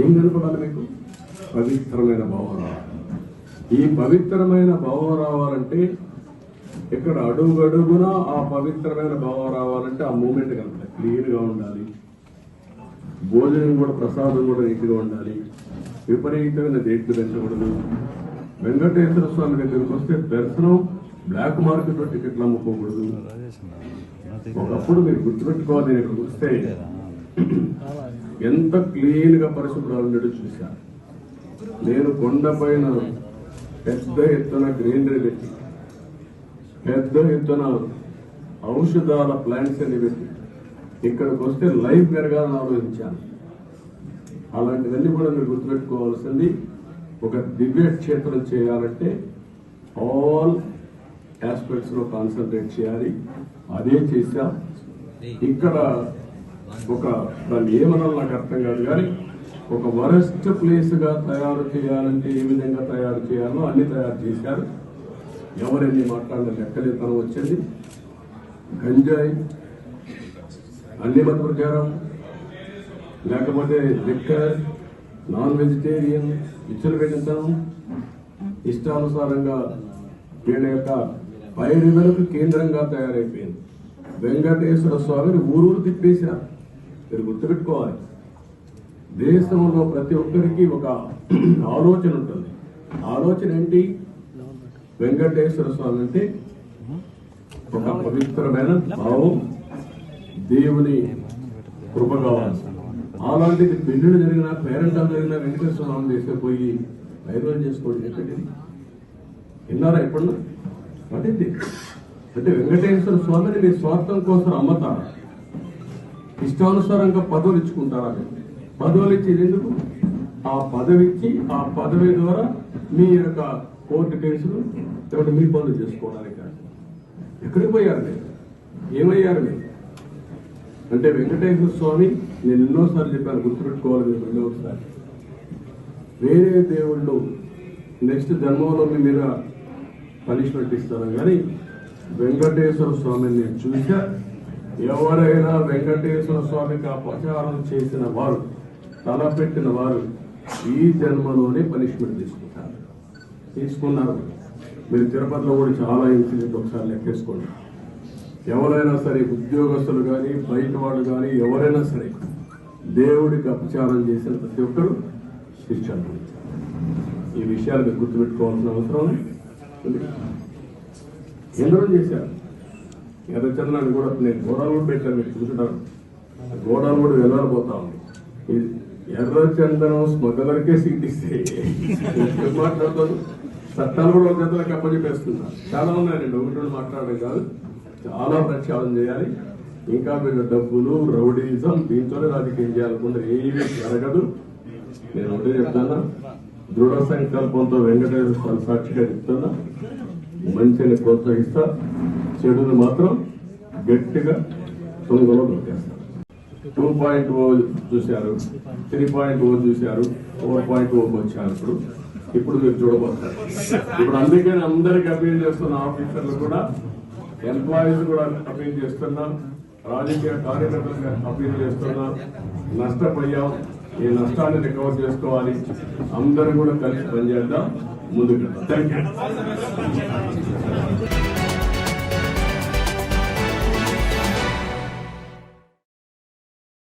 ఏం కనపడాలి మీకు? పవిత్రమైన భావం రావాలి ఈ పవిత్రమైన భావం రావాలంటే ఇక్కడ అడుగడుగునా ఆ పవిత్రమైన భావం రావాలంటే ఆ మూమెంట్ కనపడాలి క్లియర్గా ఉండాలి. భోజనం కూడా ప్రసాదం కూడా నీట్గా ఉండాలి. విపరీతమైన రేట్లు పెంచకూడదు వెంకటేశ్వర స్వామి దగ్గరికి వస్తే దర్శనం బ్లాక్ మార్కెట్లో టికెట్లు అమ్ముకోకూడదు. ఒకప్పుడు మీరు గుర్తుపెట్టుకోవాలి ఇక్కడికి వస్తే. ఎంత క్లీన్గా పరిశుభ్రాలు ఉండేది చూశాను. నేను కొండపైన పెద్ద ఎత్తున గ్రీనరీ పెట్టి పెద్ద ఎత్తున ఔషధాల ప్లాంట్స్ అని పెట్టి ఇక్కడికి వస్తే లైఫ్ పెరగాలని ఆలోచించాను. అలాంటివన్నీ కూడా మీరు గుర్తుపెట్టుకోవాల్సింది ఒక దివ్య క్షేత్రం చేయాలంటే ఆల్ ఆస్పెక్ట్స్లో కాన్సన్ట్రేట్ చేయాలి. అదే చేశాం. ఇక్కడ ఒక దాన్ని ఏమనాలి నాకు అర్థం కాదు కానీ ఒక వరస్ట్ ప్లేస్గా తయారు చేయాలంటే ఏ విధంగా తయారు చేయాలో అన్ని తయారు చేశారు. ఎవరెన్ని మాట్లాడిన లెక్కలేతనం వచ్చింది. గంజాయి అన్ని మత ప్రచారం లేకపోతే లిక్కర్ నాన్ వెజిటేరియన్ ఇచ్చలు పెట్టించడం ఇష్టానుసారంగా వీళ్ళ యొక్క పైరులకు కేంద్రంగా తయారైపోయింది. వెంకటేశ్వర స్వామిని ఊరూరు తిప్పేశారు. మీరు గుర్తుపెట్టుకోవాలి. దేశంలో ప్రతి ఒక్కరికి ఒక ఆలోచన ఉంటుంది. ఆలోచన ఏంటి? వెంకటేశ్వర స్వామి అంటే ఒక పవిత్రమైన భావం దేవుని కృప కావాలి. అలాంటిది పెళ్ళిళ్ళు జరిగిన పేరెంటాలు జరిగిన వెంకటేశ్వర స్వామి తీసుకుపోయి ఐరోజు చేసుకోండి ఎక్కడిది విన్నారా ఎప్పుడు పడింది. అంటే వెంకటేశ్వర స్వామిని మీ స్వార్థం కోసం అమ్మతారా? ఇష్టానుసారంగా పదవులు ఇచ్చుకుంటారా? పదవులు ఇచ్చేది ఎందుకు? ఆ పదవి ఇచ్చి ఆ పదవి ద్వారా మీ యొక్క కోర్టు కేసులు లేకపోతే మీ పనులు చేసుకోవడానికి ఎక్కడికి పోయారు మీరు? ఏమయ్యారు మీరు? అంటే వెంకటేశ్వర స్వామి నేను ఎన్నోసార్లు చెప్పాను గుర్తుపెట్టుకోవాలి మీరు రెండో ఒకసారి. వేరే దేవుళ్ళు నెక్స్ట్ జన్మలో మీ మీద పనిష్మెంట్ ఇస్తారు కానీ వెంకటేశ్వర స్వామిని నేను చూసా ఎవరైనా వెంకటేశ్వర స్వామికి అపచారం చేసిన వారు తలపెట్టిన వారు ఈ జన్మలోనే పనిష్మెంట్ తీసుకుంటారు. తీసుకున్నారు. మీరు తిరుపతిలో కూడా చాలా ఇన్సిడెంట్ ఒకసారి లెక్కేసుకోండి. ఎవరైనా సరే ఉద్యోగస్తులు కానీ బయట వాళ్ళు కానీ ఎవరైనా సరే దేవుడికి అపచారం చేసిన ప్రతి ఒక్కరు శిక్షణ ఈ విషయాలు మీరు గుర్తుపెట్టుకోవాల్సిన అవసరం ఉంది. చేశారు ఎర్రచందనాన్ని కూడా నేను గోడలు కూడా పెట్టాను మీరు చూసుంటారు. గోడలు కూడా వెళ్ళాలిపోతా ఉంది. ఎర్ర ఎర్రచందనం స్మగ్లర్కే సీట్ ఇస్తే మాట్లాడతాను చట్టాలు కూడా ఒక జతలకు అప్పచెప్పేస్తున్నా. చాలా ఉన్నాయండి ఒకటి రెండు మాట్లాడడం కాదు. చాలా ప్రక్షాళన చేయాలి. ఇంకా మీరు డబ్బులు రౌడీజం దీంతోనే రాజకీయం చేయాలనుకుంటే ఏమీ జరగదు. నేను ఒకటే చెప్తాను దృఢ సంకల్పంతో వెంకటేశ్వర స్వామి సాక్షిగా చెప్తున్నా. మంచిని ప్రోత్సహిస్తా చెడును మాత్రం గట్టిగా తొంగలో దొరికేస్తా టూ పాయింట్ ఓ చూశారు త్రీ పాయింట్ ఓ చూశారు ఫోర్ పాయింట్ ఓ వచ్చారు ఇప్పుడు. ఇప్పుడు మీరు చూడబోతారు. ఇప్పుడు అందుకని అందరికి అపీల్ చేస్తున్న ఆఫీసర్లు కూడా ఎంప్లాయీస్ కూడా అపీల్ చేస్తున్నాం రాజకీయ కార్యకర్తలకు అపీల్ చేస్తున్నా నష్టపోయాం ఈ నష్టాన్ని రికవర్ చేసుకోవాలి అందరూ కూడా కలిసి పనిచేద్దాం. ಮುಂದಕ್ಕೆ ಥ್ಯಾಂಕ್ ಯು